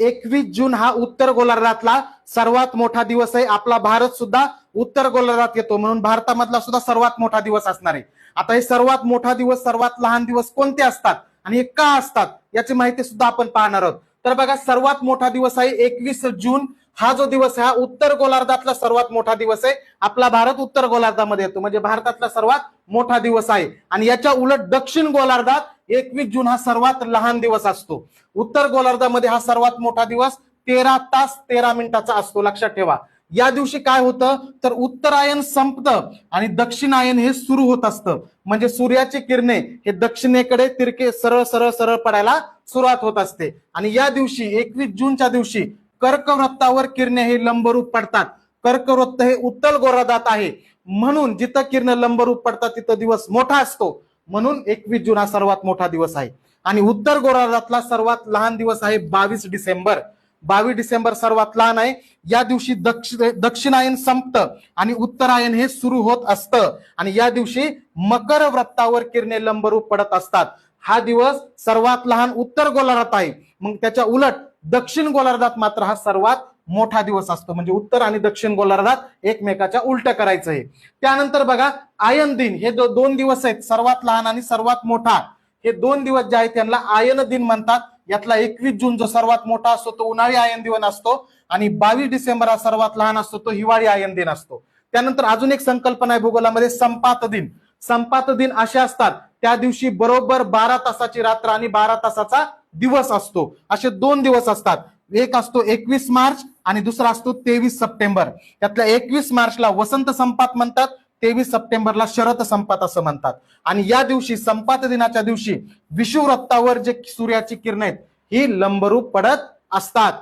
एकवीस जून हा उत्तर गोलार्धातला सर्वात मोठा दिवस आहे. आपला भारत सुद्धा उत्तर गोलार्धात येतो. म्हणून भारतामधला सुद्धा सर्वात मोठा दिवस असणार आहे. आता हे सर्वात मोठा दिवस सर्वात लहान दिवस कोणते असतात? आणि हे का असतात? याची माहिती सुद्धा आपण पाहणार आहोत. तर बघा सर्वात मोठा दिवस आहे एकवीस जून. हा जो दिवस आहे हा उत्तर गोलार्धातला सर्वात मोठा दिवस आहे. आपला भारत उत्तर गोलार्धामध्ये येतो. म्हणजे भारतातला सर्वात मोठा दिवस आहे. आणि याच्या उलट दक्षिण गोलार्धात एकवीस जून हा सर्वात लहान दिवस असतो. उत्तर गोलार्धामध्ये हा सर्वात मोठा दिवस तेरा तास तेरा मिनिटाचा असतो. लक्षात ठेवा. या दिवशी काय होतं? तर उत्तरायण संपतं आणि दक्षिणायन हे सुरू होत असतं. म्हणजे सूर्याची किरणे हे दक्षिणेकडे तिरके सरळ सरळ सरळ पडायला सुरुवात होत असते. आणि या दिवशी एकवीस जूनच्या दिवशी कर्कवृत्तावर किरणे हे लंबरूप पडतात. कर्कवृत्त हे उत्तल गोलार्धात आहे. म्हणून जिथं किरण लंबरूप पडतात तिथं दिवस मोठा असतो. म्हणून एकवीस जून हा सर्वात मोठा दिवस आहे. आणि उत्तर गोरादातला सर्वात लहान दिवस आहे बावीस डिसेंबर. बावीस डिसेंबर सर्वात लहान आहे. या दिवशी दक्षिण दक्षिणायन संपतं आणि उत्तरायण हे सुरू होत असतं. आणि या दिवशी मकर व्रतावर किरणे लंबरूप पडत असतात. हा दिवस सर्वात लहान उत्तर गोलार्धात आहे. मग त्याच्या उलट दक्षिण गोलार्धात मात्र हा सर्वात मोठा दिवस असतो. म्हणजे उत्तर आणि दक्षिण गोलार्धात एकमेकाच्या उलट करायचं आहे. त्यानंतर बघा आयन दिन हे दो- दोन दिवस आहेत. सर्वात लहान आणि सर्वात मोठा. हे दोन दिवस जे आहेत त्यांना आयन दिन म्हणतात. यातला एकवीस जून जो सर्वात मोठा असतो तो उन्हाळी आयन दिन असतो आणि बावीस डिसेंबर हा सर्वात लहान असतो तो हिवाळी आयन दिन असतो. त्यानंतर अजून एक संकल्पना आहे भूगोलामध्ये संपात दिन. संपात दिन असे असतात त्या दिवशी बरोबर बारा तासाची रात्र आणि बारा तासाचा दिवस असतो. असे दोन दिवस असतात. एक असतो एकवीस मार्च आणि दुसरा असतो तेवीस सप्टेंबर. त्यातल्या एकवीस मार्चला वसंत संपात म्हणतात तेवीस सप्टेंबरला शरद संपात असं म्हणतात. आणि या दिवशी संपात दिनाच्या दिवशी विषुवृत्तावर जे सूर्याची किरण आहेत ही लंबरूप पडत असतात.